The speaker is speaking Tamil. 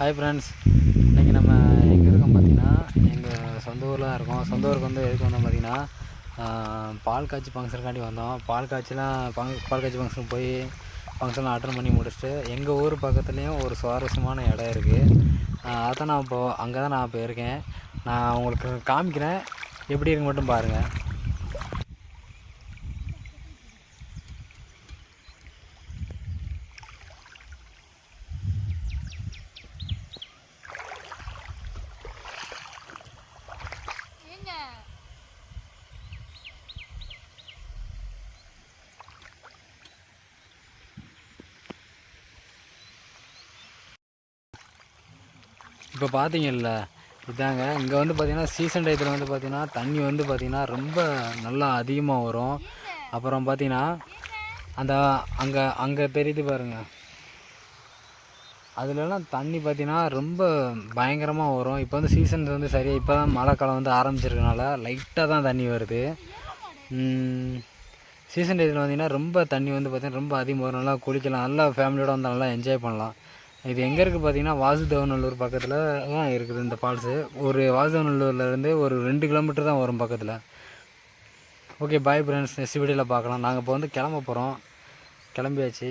ஹாய் ஃப்ரெண்ட்ஸ் இன்றைக்கி நம்ம எங்கே இருக்கோம் பார்த்தீங்கன்னா எங்கள் சொந்த ஊரில் தான் இருக்கோம். சொந்த ஊருக்கு வந்து எதுக்கு வந்தோம் பார்த்தீங்கன்னா பால் காய்ச்சி ஃபங்க்ஷனுக்காண்டி வந்தோம். பால் காய்ச்சிலாம் பங் பால் காய்ச்சி ஃபங்க்ஷன் போய் ஃபங்க்ஷன்லாம் அட்டன் பண்ணி முடிச்சுட்டு எங்கள் ஊர் பக்கத்துலேயும் ஒரு சுவாரஸ்யமான இடம் இருக்குது அதான் நான் இப்போது அங்கே தான் நான் இப்போ இருக்கேன். நான் உங்களுக்கு காமிக்கிறேன். எப்படி இருக்கு மட்டும் பாருங்கள் இப்போ பார்த்தீங்கல்ல இதாங்க. இங்கே வந்து பார்த்திங்கன்னா சீசன் டயத்தில் வந்து பார்த்திங்கன்னா தண்ணி வந்து பார்த்திங்கன்னா ரொம்ப நல்லா அதிகமாக வரும். அப்புறம் பார்த்திங்கன்னா அந்த அங்கே அங்கே தெரியுது பாருங்கள் அதுலலாம் தண்ணி பார்த்தீங்கன்னா ரொம்ப பயங்கரமாக வரும். இப்போ வந்து சீசன் வந்து சரியாக இப்போ தான் மழை காலம் வந்து ஆரம்பிச்சிருக்கனால லைட்டாக தான் தண்ணி வருது. சீசன் டயத்தில் பார்த்திங்கன்னா ரொம்ப தண்ணி வந்து பார்த்திங்கன்னா ரொம்ப அதிகமாக வரும். நல்லா குளிக்கலாம் நல்லா ஃபேமிலியோடு வந்து நல்லா என்ஜாய் பண்ணலாம். இது எங்கே இருக்குது பார்த்தீங்கன்னா வாசுதேவநல்லூர் பக்கத்தில் தான் இருக்குது இந்த ஃபால்ஸு ஒரு வாசுதேவநல்லூர்லேருந்து ஒரு ரெண்டு கிலோமீட்டர் தான் வரும் பக்கத்தில். ஓகே பாய் ஃப்ரெண்ட்ஸ் நெக்ஸ்ட் வீடியோவில் பார்க்கலாம். நாங்கள் இப்போ வந்து கிளம்ப போகிறோம் கிளம்பியாச்சு.